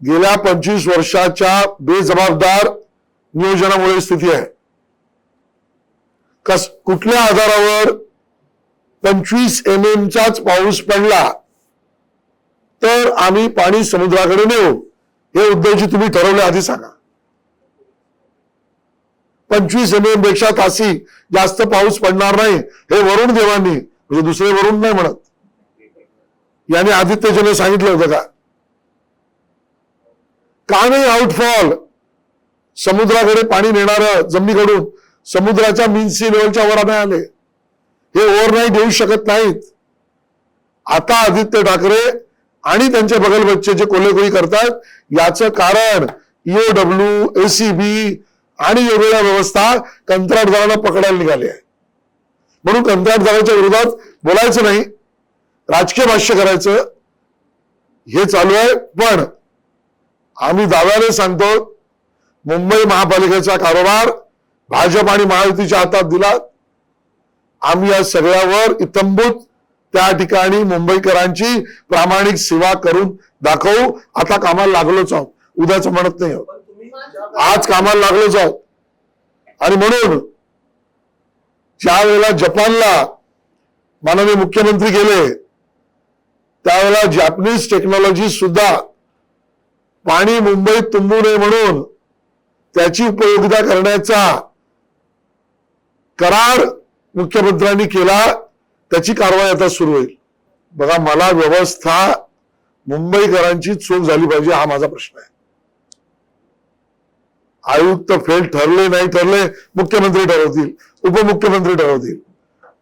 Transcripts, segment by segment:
गेल्या पंचवीस वर्षाच्या बेजबाबदार नियोजनामुळे स्थिती आहे. कस कुठल्या आधारावर पंचवीस एम चाच पाऊस पडला तर आम्ही पाणी समुद्राकडे नेऊ हे उद्योजी तुम्ही ठरवले आधी सांगा. पंचवीस एम एमपेक्षा तासी जास्त पाऊस पडणार नाही हे वरुण देवांनी म्हणजे दुसरे वरुण नाही म्हणत. याने आदित्यजीने सांगितलं होतं का? का नाही आउटफॉल समुद्राकडे पाणी नेणारं जमिनीकडून समुद्राच्या मीनसी लेवलच्या वर नाही आले. हे ओव्हरनाईट येऊ शकत नाहीत. आता आदित्य ठाकरे आणि त्यांचे बगलबच्चे जे कोल्हेकोळी करतात याचं कारण ईओडब्ल्यू एसीबी आणि वेगवेगळ्या व्यवस्था कंत्राटदारांना पकडायला निघाली आहे म्हणून कंत्राटदाराच्या विरोधात बोलायचं नाही. राजकीय भाष्य करायचं. हे चालू आहे. पण आम्ही दाव्याने सांगतो मुंबई महापालिकेचा कारोबार भाजप आणि महायुतीच्या हातात दिला. आम्ही या सगळ्यावर इतंभूत त्या ठिकाणी मुंबईकरांची प्रामाणिक सेवा करून दाखवू. आता कामाला लागलोच आहोत. उद्याच म्हणत नाही आहोत. आज कामाला लागलोच आहोत. आणि म्हणून ज्या वेळेला जपानला माननीय मुख्यमंत्री गेले त्यावेळेला जॅपनीज टेक्नॉलॉजी सुद्धा पाणी मुंबईत तुंबू नये म्हणून त्याची उपयोगिता करण्याचा करार मुख्यमंत्र्यांनी केला त्याची कारवाई आता सुरू होईल. बघा मला व्यवस्था मुंबईकरांची चूक झाली पाहिजे हा माझा प्रश्न आहे. आयुक्त फेल ठरले नाही ठरले मुख्यमंत्री ठरवतील उपमुख्यमंत्री ठरवतील.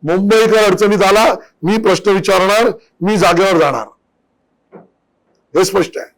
मुंबईकर अडचणीत आला मी प्रश्न विचारणार मी जागेवर जाणार. हे स्पष्ट आहे.